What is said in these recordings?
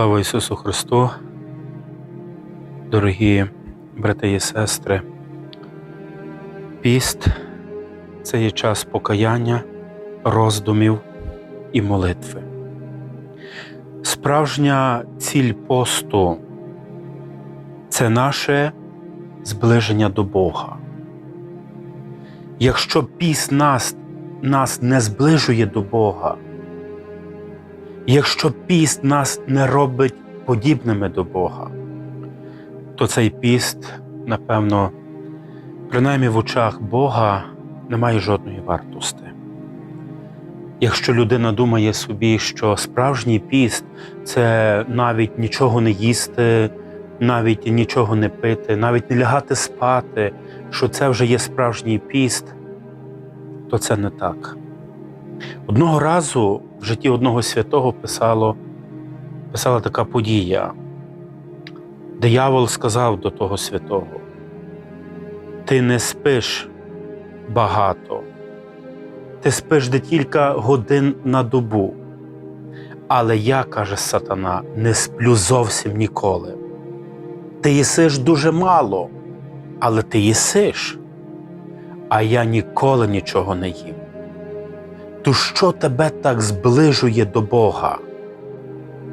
Слава Ісусу Христу, дорогі брати і сестри. Піст це є час покаяння, роздумів і молитви. Справжня ціль посту це наше зближення до Бога. Якщо піст нас, нас не зближує до Бога, Якщо піст нас не робить подібними до Бога, то цей піст, напевно, принаймні в очах Бога не має жодної вартості. Якщо людина думає собі, що справжній піст це навіть нічого не їсти, навіть нічого не пити, навіть не лягати спати, що це вже є справжній піст, то це не так. Одного разу в житті одного святого писало, писала така подія. Диявол сказав до того святого: Ти не спиш багато, ти спиш декілька годин на добу. Але я, каже сатана, не сплю зовсім ніколи. Ти їсиш дуже мало, але ти їсиш, а я ніколи нічого не їм то що тебе так зближує до Бога?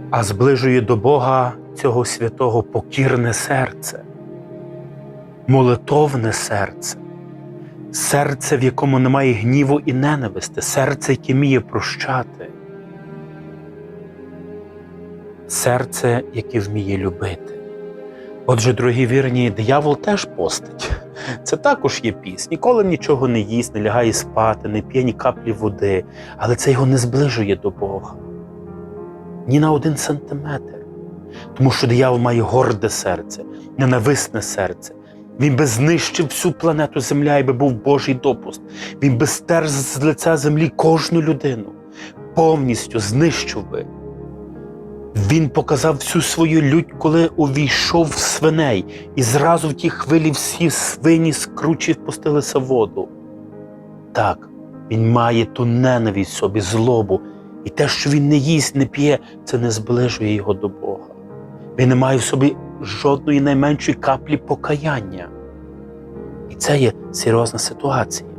А зближує до Бога цього святого покірне серце, молитовне серце, серце, в якому немає гніву і ненависти, серце, яке вміє прощати, серце, яке вміє любити. Отже, дорогі вірні, диявол теж постить. Це також є піс. Ніколи нічого не їсть, не лягає спати, не п'є ні каплі води, але це його не зближує до Бога. Ні на один сантиметр. Тому що диявол має горде серце, ненависне серце. Він би знищив всю планету Земля, якби був Божий допуск. Він би стер з лиця землі кожну людину, повністю знищив би. Він показав всю свою лють, коли увійшов в свиней, і зразу в ті хвилі всі свині скручі впустилися в воду. Так, він має ту ненависть собі, злобу, і те, що він не їсть, не п'є, це не зближує його до Бога. Він не має в собі жодної найменшої каплі покаяння. І це є серйозна ситуація.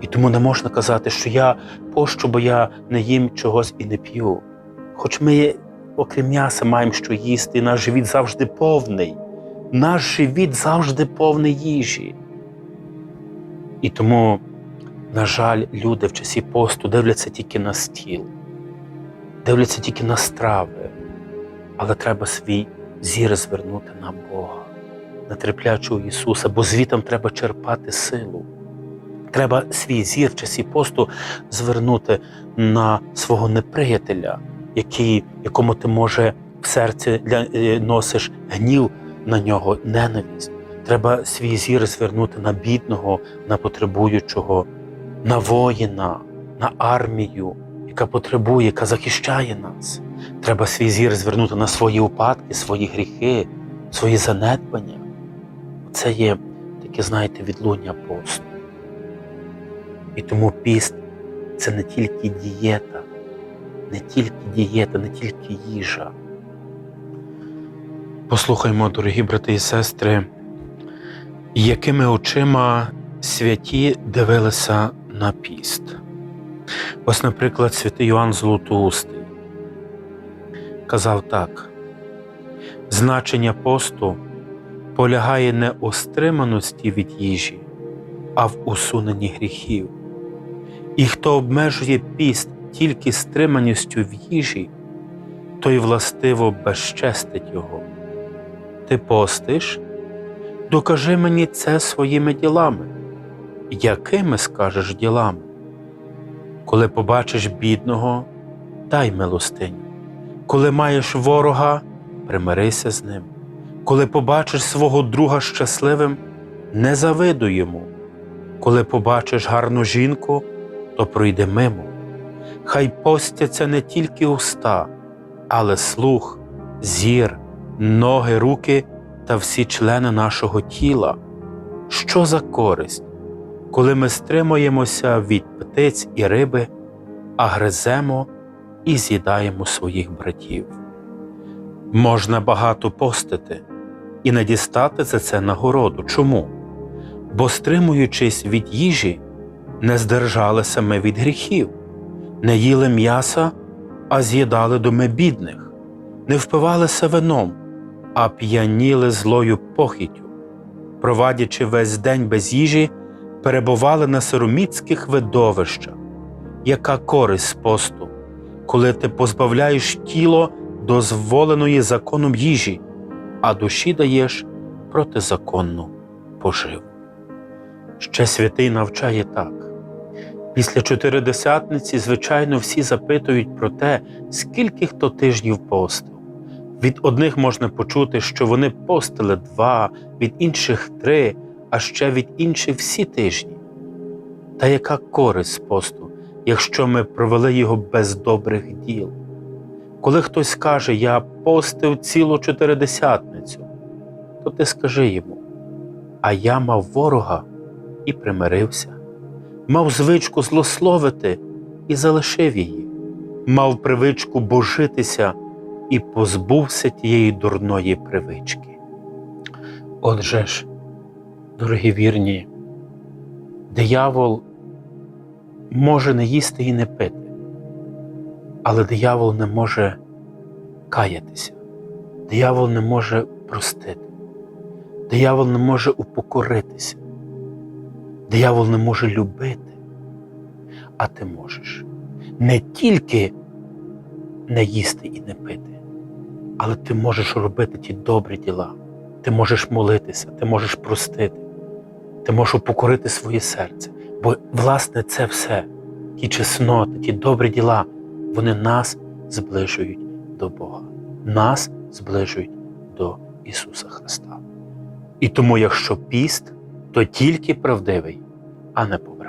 І тому не можна казати, що я пощу, бо я не їм чогось і не п'ю. Хоч ми, окрім м'яса, маємо що їсти, наш живіт завжди повний, наш живіт завжди повний їжі. І тому, на жаль, люди в часі посту дивляться тільки на стіл, дивляться тільки на страви, але треба свій зір звернути на Бога, на терплячого Ісуса, бо звітом треба черпати силу. Треба свій зір в часі посту звернути на свого неприятеля який, якому ти може в серці для, е, носиш гнів на нього, ненависть. Треба свій зір звернути на бідного, на потребуючого, на воїна, на армію, яка потребує, яка захищає нас. Треба свій зір звернути на свої упадки, свої гріхи, свої занедбання. Це є таке, знаєте, відлуння посту. І тому піст це не тільки дієта не тільки дієта, не тільки їжа. Послухаймо, дорогі брати і сестри, якими очима святі дивилися на піст. Ось, наприклад, святий Йоанн Золотоустий казав так: значення посту полягає не у стриманості від їжі, а в усуненні гріхів. І хто обмежує піст тільки стриманістю в їжі, той властиво безчестить його. Ти постиш, докажи мені це своїми ділами. Якими скажеш ділами? Коли побачиш бідного, дай милостиню. Коли маєш ворога, примирися з ним. Коли побачиш свого друга щасливим, не завидуй йому. Коли побачиш гарну жінку, то пройди мимо хай постяться не тільки уста, але слух, зір, ноги, руки та всі члени нашого тіла. Що за користь, коли ми стримуємося від птиць і риби, а гриземо і з'їдаємо своїх братів. Можна багато постити і не дістати за це нагороду. Чому? Бо, стримуючись від їжі, не здержалися ми від гріхів, не їли м'яса, а з'їдали доми бідних, не впивалися вином, а п'яніли злою похітю, провадячи весь день без їжі, перебували на сироміцьких видовищах. Яка користь посту, коли ти позбавляєш тіло дозволеної законом їжі, а душі даєш протизаконну поживу. Ще святий навчає так. Після чотиридесятниці, звичайно, всі запитують про те, скільки хто тижнів постив. Від одних можна почути, що вони постили два, від інших три, а ще від інших всі тижні. Та яка користь з посту, якщо ми провели його без добрих діл? Коли хтось каже, я постив цілу чотиридесятницю, то ти скажи йому, а я мав ворога і примирився, мав звичку злословити і залишив її, мав привичку божитися і позбувся тієї дурної привички. Отже ж, дорогі вірні, диявол може не їсти і не пити, але диявол не може каятися, диявол не може простити, диявол не може упокоритися, диявол не може любити, а ти можеш не тільки не їсти і не пити, але ти можеш робити ті добрі діла, ти можеш молитися, ти можеш простити, ти можеш упокорити своє серце. Бо, власне, це все, ті чесноти, ті добрі діла, вони нас зближують до Бога, нас зближують до Ісуса Христа. І тому, якщо піст, то тільки правдивий, а не помилка.